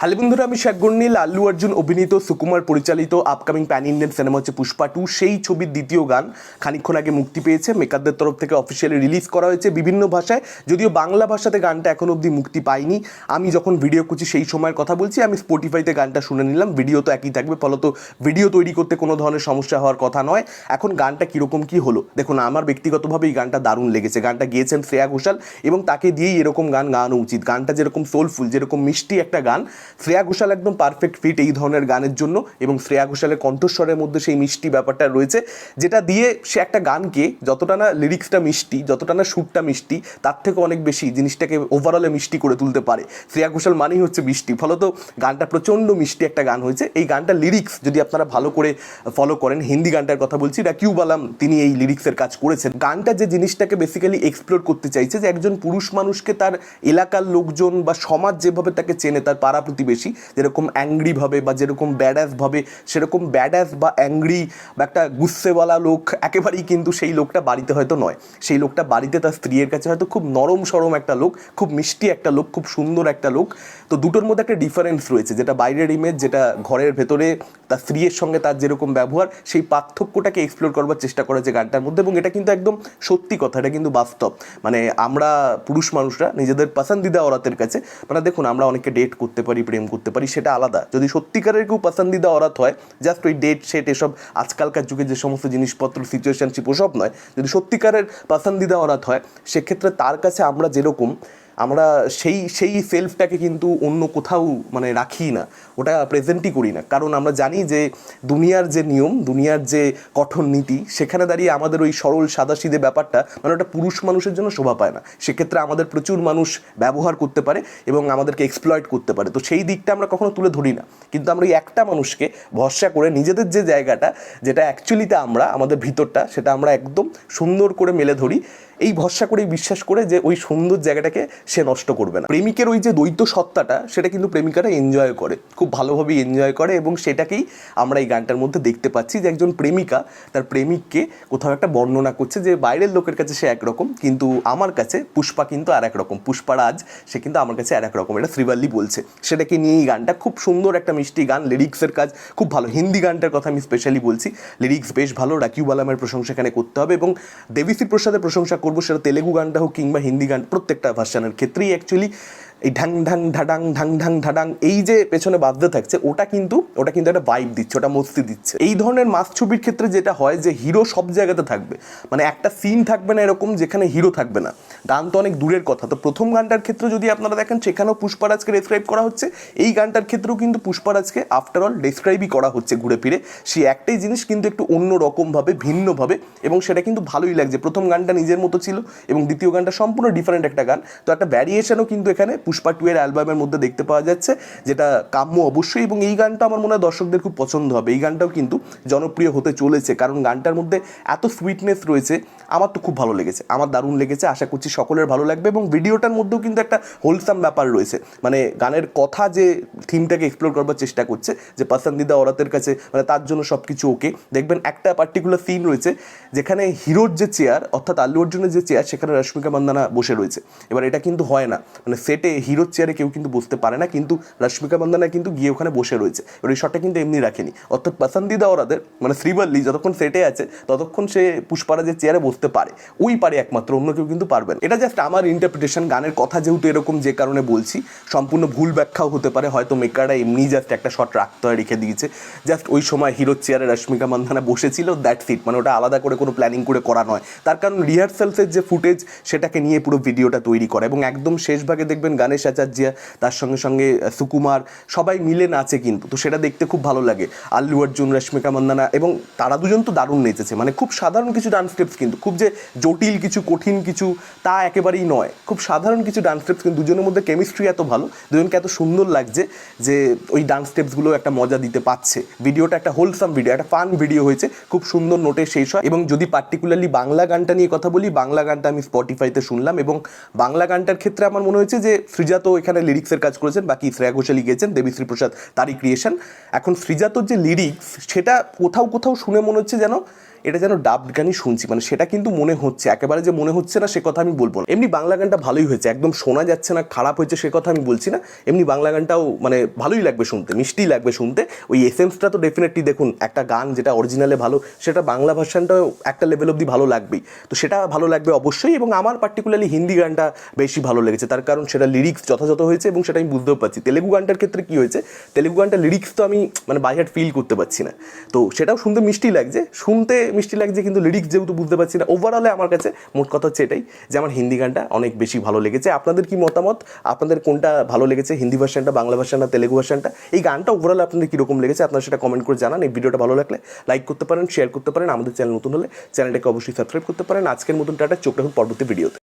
Hello বন্ধুরা আমি শেখ গন্ডিল আল্লু অর্জুন অভিনীত সুকুমার পরিচালিত আপকামিং প্যান ইন্ডিয়ান সিনেমা হচ্ছে পুষ্পা টু সেই ছবির দ্বিতীয় গান খানিকক্ষণ আগে মুক্তি পেয়েছে। মেকারদের তরফ থেকে অফিসিয়ালি রিলিজ করা হয়েছে বিভিন্ন ভাষায়। যদিও বাংলা ভাষাতে গানটা এখন অবধি মুক্তি পায়নি আমি যখন ভিডিও করছি সেই সময়ের কথা বলছি, আমি স্পটিফাইতে গানটা শুনে নিলাম। ভিডিও তো একই থাকবে। ফলত ভিডিও তৈরি করতে কোনো ধরনের সমস্যা হওয়ার কথা নয়। এখন গানটা কীরকম, কী হলো? দেখুন, আমার ব্যক্তিগতভাবে এই গানটা দারুণ লেগেছে। গানটা গিয়েছেন শ্রেয়া ঘোষাল এবং তাকে দিয়েই এরকম গান গাওয়ানো উচিত। গানটা যেরকম সোলফুল যেরকম মিষ্টি একটা গান শ্রেয়া ঘোষাল একদম পারফেক্ট ফিট এই ধরনের গানের জন্য এবং শ্রেয়া ঘোষালের কণ্ঠস্বরের মধ্যে সেই মিষ্টি ব্যাপারটা রয়েছে, যেটা দিয়ে সে একটা গানকে যতটা না লিরিক্সটা মিষ্টি, যতটা না সুরটা মিষ্টি, তার থেকে অনেক বেশি জিনিসটাকে ওভারঅলে মিষ্টি করে তুলতে পারে। শ্রেয়া ঘোষাল মানেই হচ্ছে মিষ্টি। ফলত গানটা প্রচণ্ড মিষ্টি একটা গান হয়েছে। এই গানটা লিরিক্স যদি আপনারা ভালো করে ফলো করেন, হিন্দি গানটার কথা বলছি রাকিউ বালাম তিনি এই লিরিক্সের কাজ করেছেন। গানটা যে জিনিসটাকে বেসিক্যালি এক্সপ্লোর করতে চাইছে, যে একজন পুরুষ মানুষকে তার এলাকার লোকজন বা সমাজ যেভাবে তাকে চেনে, তার পাড়া প্রতিবেশী, যেরকম অ্যাংরি ভাবে বা যেরকম ব্যাডাস ভাবে, সেরকম ব্যাডাস বা অ্যাংরি বা একটা গুস্সেওয়ালা লোক, একেবারেই কিন্তু সেই লোকটা বাড়িতে হয়তো নয়। সেই লোকটা বাড়িতে তার স্ত্রীর কাছে হয়তো খুব নরম সরম একটা লোক, খুব মিষ্টি একটা লোক, খুব সুন্দর একটা লোক। তো দুটোর মধ্যে একটা ডিফারেন্স রয়েছে, যেটা বাইরের ইমেজ যেটা ঘরের ভেতরে তার স্ত্রীর সঙ্গে তার যেরকম ব্যবহার, সেই পার্থক্যটাকে এক্সপ্লোর করবার চেষ্টা করা যে গানটার মধ্যে, এবং এটা কিন্তু একদম সত্যি কথা, এটা কিন্তু বাস্তব। মানে আমরা পুরুষ মানুষরা, নিজেদের পছন্দিদা অরাতের কাছে মানে দেখুন আমরা অনেকে ডেট করতে পারি প্রেম করতে পারি, সেটা আলাদা। যদি সত্যিকারের কেউ পছন্দিদা অরাত হয় জাস্ট ওই ডেট সেট এসব, আজকালকার যুগে যে সমস্ত জিনিসপত্র সিচুয়েশনশিপ ওসব নয়। যদি সত্যিকারের পছন্দিদা অরাত হয়, সেক্ষেত্রে তার কাছে আমরা যেরকম আমরা সেই সেই সেলফটাকে কিন্তু অন্য কোথাও মানে রাখি না, ওটা প্রেজেন্টই করি না। কারণ আমরা জানি যে দুনিয়ার যে নিয়ম, দুনিয়ার যে কঠোর নীতি, সেখানে দাঁড়িয়ে আমাদের ওই সরল সাদাসিদে ব্যাপারটা মানে ওটা পুরুষ মানুষের জন্য শোভা পায় না। সেক্ষেত্রে আমাদের প্রচুর মানুষ ব্যবহার করতে পারে এবং আমাদেরকে এক্সপ্লয়েট করতে পারে। তো সেই দিকটা আমরা কখনো তুলে ধরি না। কিন্তু আমরা ওই একটা মানুষকে ভরসা করে নিজেদের যে জায়গাটা, যেটা অ্যাকচুয়ালিতে আমরা, আমাদের ভিতরটা, সেটা আমরা একদম সুন্দর করে মেলে ধরি। এই ভরসা করেই বিশ্বাস করে যে ওই সুন্দর জায়গাটাকে সে নষ্ট করবে না। প্রেমিকের ওই যে দ্বৈত সত্তাটা, সেটা কিন্তু প্রেমিকারা এনজয় করে, খুব ভালোভাবে এনজয় করে এবং সেটাকেই আমরা এই গানটার মধ্যে দেখতে পাচ্ছি যে একজন প্রেমিকা তার প্রেমিককে কোথাও একটা বর্ণনা করছে যে বাইরের লোকের কাছে সে একরকম, কিন্তু আমার কাছে পুষ্পা কিন্তু আর একরকম। পুষ্পারাজ, সে কিন্তু আমার কাছে আর এক রকম এটা শ্রীবাল্লি বলছে। সেটাকে নিয়ে এই গানটা খুব সুন্দর একটা মিষ্টি গান লিরিক্সের কাজ, খুব ভালো। হিন্দি গানটার কথা আমি স্পেশালি বলছি। লিরিক্স বেশ ভালো রাকিউ বালামের প্রশংসা এখানে করতে হবে এবং দেবিশ্রী প্রসাদের প্রশংসা করব সেটা তেলেগু গানটা হোক কিংবা হিন্দি গান প্রত্যেকটা ভার্সানের ক্ষেত্রেই অ্যাকচুয়ালি এই ঢাং ঢাং, ঢাডাং, ঢাং ঢাং, ঢাডাং, এই যে পেছনে বাদ্য থাকছে, ওটা কিন্তু ওটা কিন্তু একটা ভাইব দিচ্ছে, ওটা মস্তি দিচ্ছে। এই ধরনের মাস ছবির ক্ষেত্রে যেটা হয় যে হিরো সব জায়গাতে থাকবে। মানে একটা সিন থাকবে না এরকম যেখানে হিরো থাকবে না। গান তো অনেক দূরের কথা। তো প্রথম গানটার ক্ষেত্রে যদি আপনারা দেখেন, সেখানেও পুষ্পারাজকে ডেসক্রাইব করা হচ্ছে। এই গানটার ক্ষেত্রেও কিন্তু পুষ্পারাজকে আফটার অল ডেসক্রাইবই করা হচ্ছে ঘুরে ফিরে। সেই একটাই জিনিস কিন্তু একটু অন্য রকমভাবে, ভিন্নভাবে, এবং সেটা কিন্তু ভালোই লাগছে। প্রথম গানটা নিজের মতো ছিল, এবং দ্বিতীয় গানটা সম্পূর্ণ ডিফারেন্ট একটা গান। তো একটা ভ্যারিয়েশনও কিন্তু এখানে পুষ্পা টু এর অ্যালবামের মধ্যে দেখতে পাওয়া যাচ্ছে, যেটা কাম্য অবশ্যই এবং এই গানটা আমার মনে হয় দর্শকদের খুব পছন্দ হবে। এই গানটাও কিন্তু জনপ্রিয় হতে চলেছে, কারণ গানটার মধ্যে এত সুইটনেস রয়েছে, আমার তো খুব ভালো লেগেছে, আমার দারুণ লেগেছে, আশা করছি সকলের ভালো লাগবে এবং ভিডিওটার মধ্যেও কিন্তু একটা হোলসাম ব্যাপার রয়েছে। মানে গানের কথা যে থিমটাকে এক্সপ্লোর করবার চেষ্টা করছে, যে পাসান্দিদা অরাতের কাছে মানে তার জন্য সব কিছু ওকে দেখবেন একটা পার্টিকুলার সিন রয়েছে, যেখানে হিরোর যে চেয়ার অর্থাৎ আল্লু অর্জুনের যে চেয়ার সেখানে রশ্মিকা মান্দানা বসে রয়েছে। এবার এটা কিন্তু হয় না মানে সেটে হিরোর চেয়ারে কেউ কিন্তু বসতে পারে না, কিন্তু রশ্মিকা মান্দানা কিন্তু গিয়ে ওখানে বসে রয়েছে। এবার এই শটটা কিন্তু এমনি রাখেনি। অর্থাৎ পাসান্দিদা ওরাদের মানে শ্রীবল্লী যতক্ষণ সেটে আছে, ততক্ষণ সে পুষ্পারাজের চেয়ারে বসতে পারে। ওই পারে একমাত্র, অন্য কেউ কিন্তু পারবে না। এটা জাস্ট আমার ইন্টারপ্রিটেশন গানের কথা যেহেতু এরকম যে কারণে বলছি, সম্পূর্ণ ভুল ব্যাখ্যাও হতে পারে, হয়তো মেকাররা এমনি জাস্ট একটা শট রাখতে হয়, রেখে দিয়েছে। জাস্ট ওই সময় হিরোর চেয়ারে রশ্মিকা মান্ধানা বসেছিল দ্যাট সিট মানে ওটা আলাদা করে কোনো প্ল্যানিং করে করা নয়। তার কারণ রিহার্সালসের যে ফুটেজ সেটাকে নিয়ে পুরো ভিডিওটা তৈরি করা। এবং একদম শেষ ভাগে দেখবেন গণেশ আচার্যিয়া তার সঙ্গে সঙ্গে সুকুমার, সবাই মিলে নাচে কিন্তু। তো সেটা দেখতে খুব ভালো লাগে। আল্লু অর্জুন, রশ্মিকা মান্দানা এবং তারা দুজন তো দারুণ নেচেছে। মানে খুব সাধারণ কিছু ডান্স স্টেপস কিন্তু। খুব যে জটিল কিছু, কঠিন কিছু, তা একেবারেই নয়। খুব সাধারণ কিছু ডান্স স্টেপস কিন্তু। দুজনের মধ্যে কেমিস্ট্রি এত ভালো, দুজনকে এত সুন্দর লাগছে যে ওই ডান্স স্টেপসগুলো একটা মজা দিতে পারছে। ভিডিওটা একটা হোলসাম ভিডিও একটা ফান ভিডিও হয়েছে। খুব সুন্দর নোটে শেষ হয়। এবং যদি পার্টিকুলারলি বাংলা গানটা নিয়ে কথা বলি, বাংলা গানটা আমি স্পটিফাইতে শুনলাম এবং বাংলা গানটার ক্ষেত্রে আমার মনে হয়েছে যে সৃজা তো এখানে লিরিক্সের কাজ করেছেন, বাকি শ্রেয়া ঘোষালি গিয়েছেন, দেবীশ্রী প্রসাদ তারই ক্রিয়েশন এখন সৃজাতর যে লিরিক্স সেটা কোথাও কোথাও শুনে মনে হচ্ছে যেন এটা যেন ডাবড গানই শুনছি মানে সেটা কিন্তু মনে হচ্ছে, একেবারে যে মনে হচ্ছে না, সে কথা আমি বলব না। এমনি বাংলা গানটা ভালোই হয়েছে, একদম শোনা যাচ্ছে না, খারাপ হয়েছে, সে কথা আমি বলছি না। এমনি বাংলা গানটাও মানে ভালোই লাগবে শুনতে, মিষ্টি লাগবে শুনতে। ওই এসেন্সটা তো ডেফিনেটলি দেখুন, একটা গান যেটা অরিজিনালে ভালো, সেটা বাংলা ভার্সানটাও একটা লেভেল অবধি ভালো লাগবেই। তো সেটা ভালো লাগবে অবশ্যই, এবং আমার পার্টিকুলারলি হিন্দি গানটা বেশি ভালো লেগেছে। তার কারণ সেটা লিরিক্স যথাযথ হয়েছে, এবং সেটা আমি বুঝতেও পারছি। তেলেগু গানটার ক্ষেত্রে কী হয়েছে, তেলেগু গানটা লিরিক্স তো আমি মানে বাই ফিল করতে পারছি না। তো সেটাও শুনতে মিষ্টি লাগছে, শুনতে মিষ্টি লাগছে, কিন্তু লিরিক্স যেহেতু বুঝতে পারছি না ওভারঅলে আমার কাছে মোট কথা হচ্ছে এটাই যে আমার হিন্দি গানটা অনেক বেশি ভালো লেগেছে। আপনাদের কি মতামত? আপনাদের কোনটা ভালো লেগেছে? হিন্দি ভার্সানটা বাংলা ভার্সানটা তেলেগু ভার্সানটা এই গানটা ওভারঅল আপনাদের কীরকম লেগেছে? আপনারা সেটা কমেন্ট করে জানান। এই ভিডিওটা ভালো লাগলে লাইক করতে পারেন শেয়ার করতে পারেন। আমাদের চ্যানেল নতুন হলে চ্যানেলটাকে অবশ্যই সাবস্ক্রাইব করতে পারেন। আজকের মতন টাটা, চোখ রাখুন পরবর্তী ভিডিওতে